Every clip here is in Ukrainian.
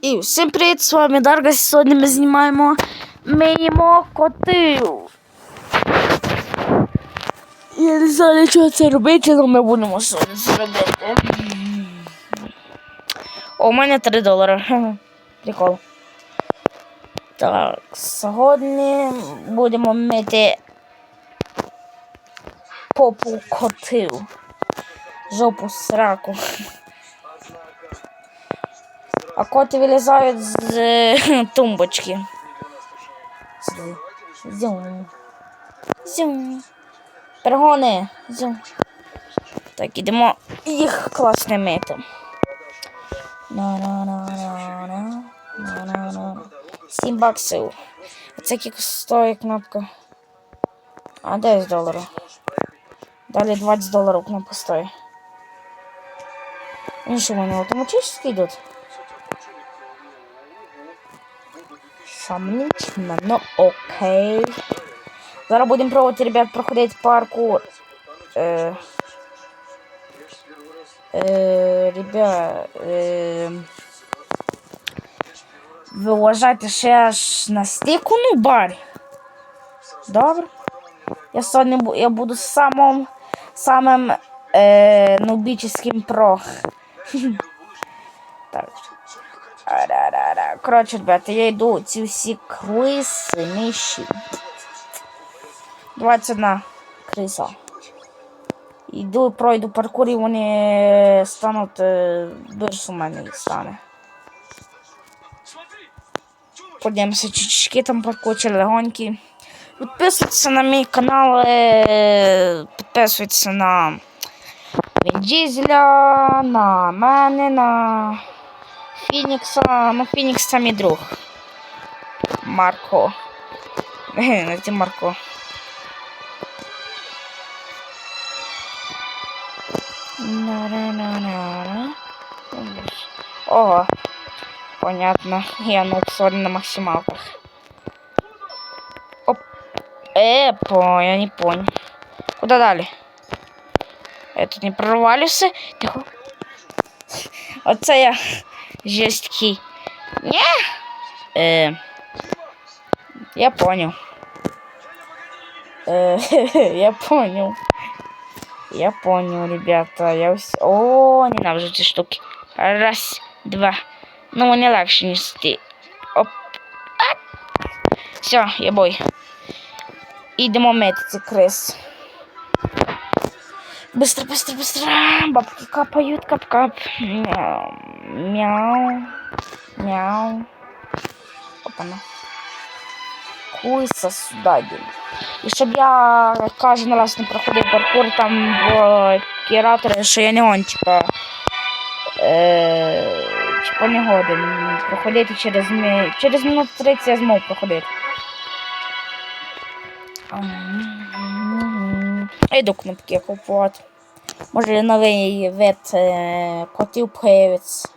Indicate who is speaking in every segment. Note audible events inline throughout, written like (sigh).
Speaker 1: І всім привіт, з вами Дарга. Сьогодні ми знімаємо ми їмо котів. Я не знаю, що це робити, але ми будемо сьогодні це робити. О, у мене 3 долари. (laughs) Прикол. Так, сьогодні будемо мити попу котів. Жопу сраку. (laughs) А коти вилізають з е, (laughs) тумбочки. Зюм. Зюм. Перегони. Зюм. Так, ідемо їх класно мити. Сім баксів. Оце кілька стоїть кнопка. А 10 доларів. Далі 20 доларів кнопка стоїть. Ну що, вони автоматично йдуть? Сомнительно, ну окей. Зараз будемо пробувати, ребят, проходити паркур. Е, е, ребят, е, ви вважаєте, що я ж настільки ну бар? Добре. Я сьогодні бу- я буду самим, самим е, нубічським про. (laughs) так. Коротше, ребята, я йду ці всі криси нижчі. 21 криса. Йду пройду паркур, і вони стануть більше у мене їх стане. Подивимося, чучки там паркуючи легонькі. Підписуйтесь на мій канал, е, підписуйтесь на Він Дізеля, на мене, на Фінікса. Ну, Фінікс це мій друг. Марко. Не Марко. Ого. Понятно. Я ну сьогодні на максималках. Оп. Э, я не понял. Куда далі? Я тут не прорвалюся. Тихо. Оце я жесткий. Не? Э, я понял. Э, (laughs) я понял. Я понял, ребята. Я вс... О, ненавижу ці штуки. Раз, два. Ну, вони легше, ніж ті. Оп. Все, я бой. Ідемо мити ці крис. Быстро, быстро, быстро. Бабки капают, кап-кап. Мяу. Мяу. Мяу. Опана. Куйся сюди, дім. І щоб я кожен раз не проходив паркур, там в кераторі, що я не он, типа. Е, типа не годен. Проходити через. Через минут 30 я змог проходити. Я кнопки купувати. Може новий вид котів появиться.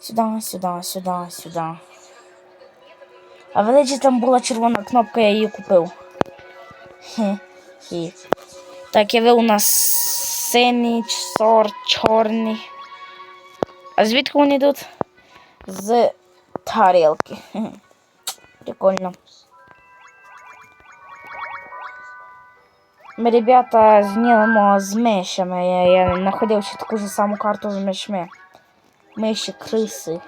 Speaker 1: Сюди, сюди, сюди, сюди. А в Леджі там була червона кнопка, я її купив. Хе, хе. Так, і ви у нас синій, сор, чорний. А звідки вони йдуть? З тарілки. Хе. Прикольно. Ми, ребята, знімемо з мишами. Я, я знаходив ще таку ж саму карту з мишми. Миші, криси.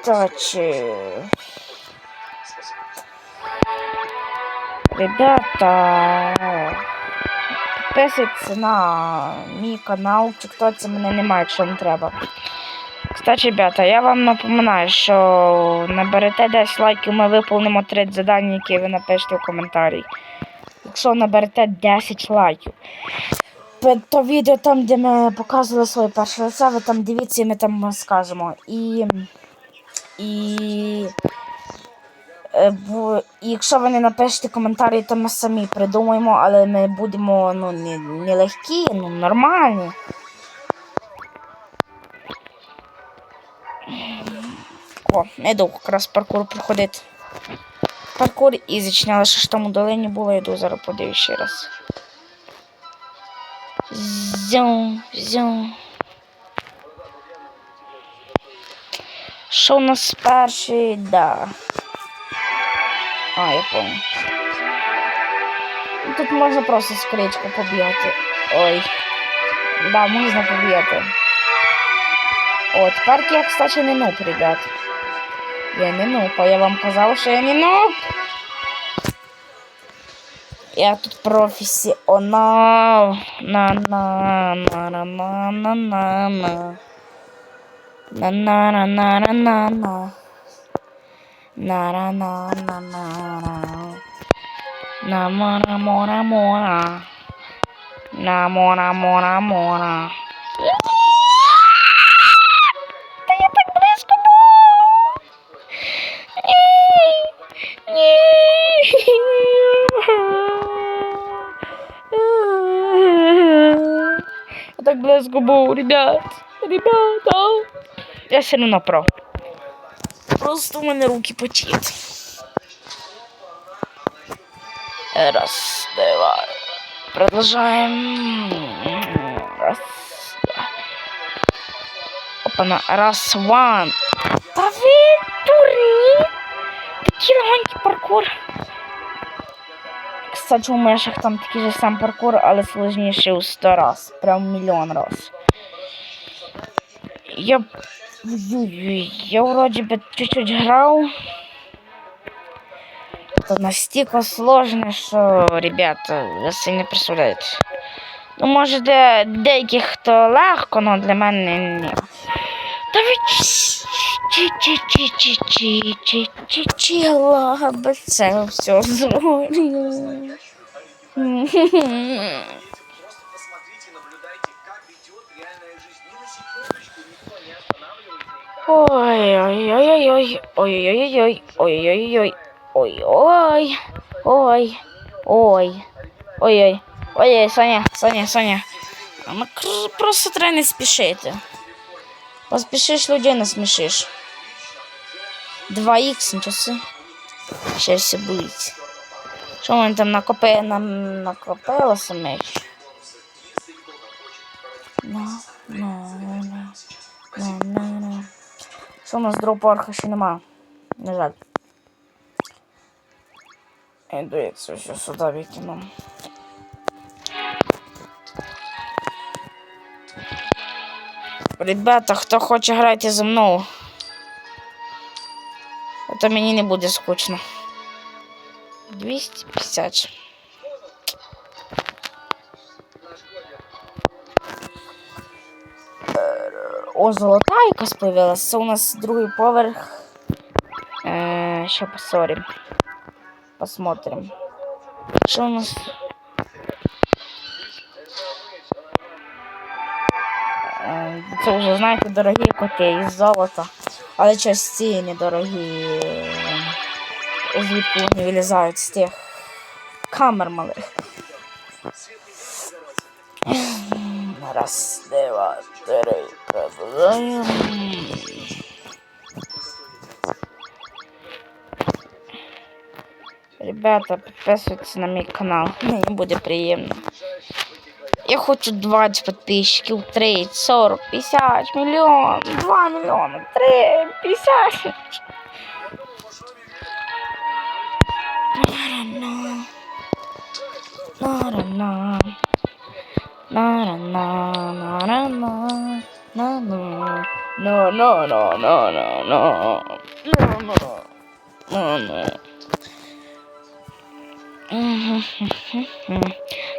Speaker 1: Кстати, ребята, підписуйтесь на мій канал. В тіктоці мене немає, якщо вам треба. Кстати, ребята, я вам напоминаю, що наберете 10 лайків, ми виповнимо 30 завдань, які ви напишете в коментарі. Якщо наберете 10 лайків. То відео там, де ми показували своє перше лице, ви там дивіться і ми там скажемо. І. І. е, бу- і якщо ви не напишете коментарі, то ми самі придумаємо, але ми будемо ну, не, не легкі, ну нормальні. О, я йду якраз паркур проходити. Паркур і зачиняли, що ж там у долині було, йду зараз подивлюсь ще раз. Зюм, зюм. Що у нас перший? Да. А, я понял. Тут можна просто скричку побігати. Ой. Да, можна побігати. О, тепер я, кстати, не нуб, ребят. Я не нуб, а я вам казав, що я не нуб. Я тут професіонал. На на на на на на на на на на на на на на на на на на на на мора мора мора на мора мора мора Так близько ребят. Ребята. Я все одно про. Просто у мене руки потіють. Раз, два. Продолжаем. Раз. Опана, раз, ван. Та ви дурні. Такий легонький паркур. Кстати, у мешах там такий же сам паркур, але сложніший у 100 раз. Прям мільйон раз. Я... Я вроде бы чуть-чуть грав. Это настільки сложно, що, ребята, ви собі не представляєте. Ну, може, для деяких хто легко, але для мене ні. Та ви Чи-чи-чи-чи-чи-чи-чи-чи, лаба, це все
Speaker 2: згоріло.
Speaker 1: Ой-ой-ой-ой-ой, ой-ой-ой, ой-ой-ой, ой-ой, ой, ой, ой-ой, ой-ой, Соня, Соня, Соня. Просто треба не спішити. Поспішиш людей насмішиш. 2х, нічого си. Ще все буде. Що вони там накопи, нам накопилося меч? Що у нас дропарха ще нема? На жаль. І дивіться, що сюди викину. Ребята, хто хоче грати зі мною. Это мені не буде скучно. 250. О, золота якась появилась. Це у нас другий поверх. Е, ще посорим. Посмотрим. Що у нас? Е, Це вже, знаєте, дорогі коти із золота. Але щось ці недорогі. Звідки вони вилізають з тих камер малих. Раз, два, три, продовжуємо. Ребята, підписуйтесь на мій канал. Мені буде приємно. Я хочу 20 підписчиків, 30, 40, 50, мільйон, 2 мільйони, 3, 50. На-на-на. На-на-на, на-на-на, на-на. No, no, no, no, no, no. No, no. No, no.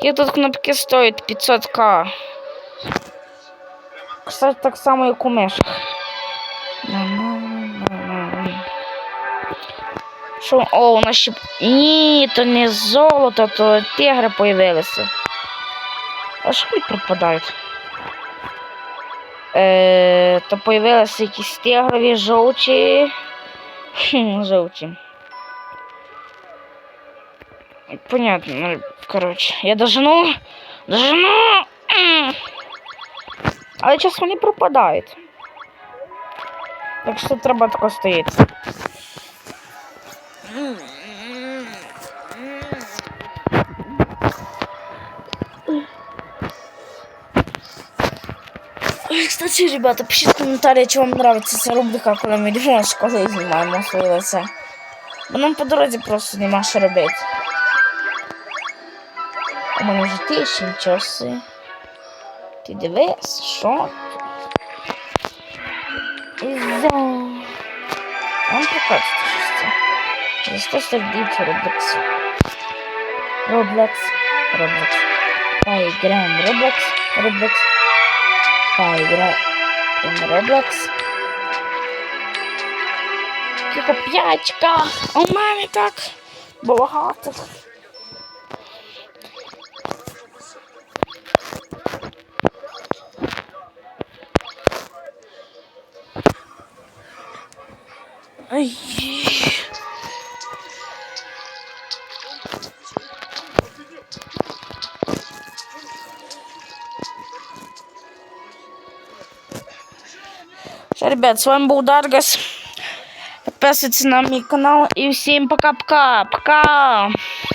Speaker 1: Тут кнопки стоять 500к. Кстати, так само, як у. На-на-на-на. Що? О, у нас ще... Ні, то не золото, то тигри появилися. А що вони пропадають? Е, то появилися якісь тигрові жовті. Хм, жовті. Понятно, ну, короче. Я дожену. Дожену. М. Але час вони пропадають. Так що треба тако стоїти. Кстати, ребята, пишіть в коментарі, чи вам нравиться ця рубрика, коли ми йдемо з школи і знімаємо своє лице. Бо нам по дорозі просто нема що робити. У мене вже часи. Ти дивись, що? Ізо. Вам що це. За 100 сердець Roblox. Roblox. Roblox. Поиграем в Roblox. Roblox. Поиграем в Roblox. Тільки п'ятька. У мене так багато. Все, ребят, с вами был Даргас. Подписывайтесь на мой канал и всем пока-пока. Пока!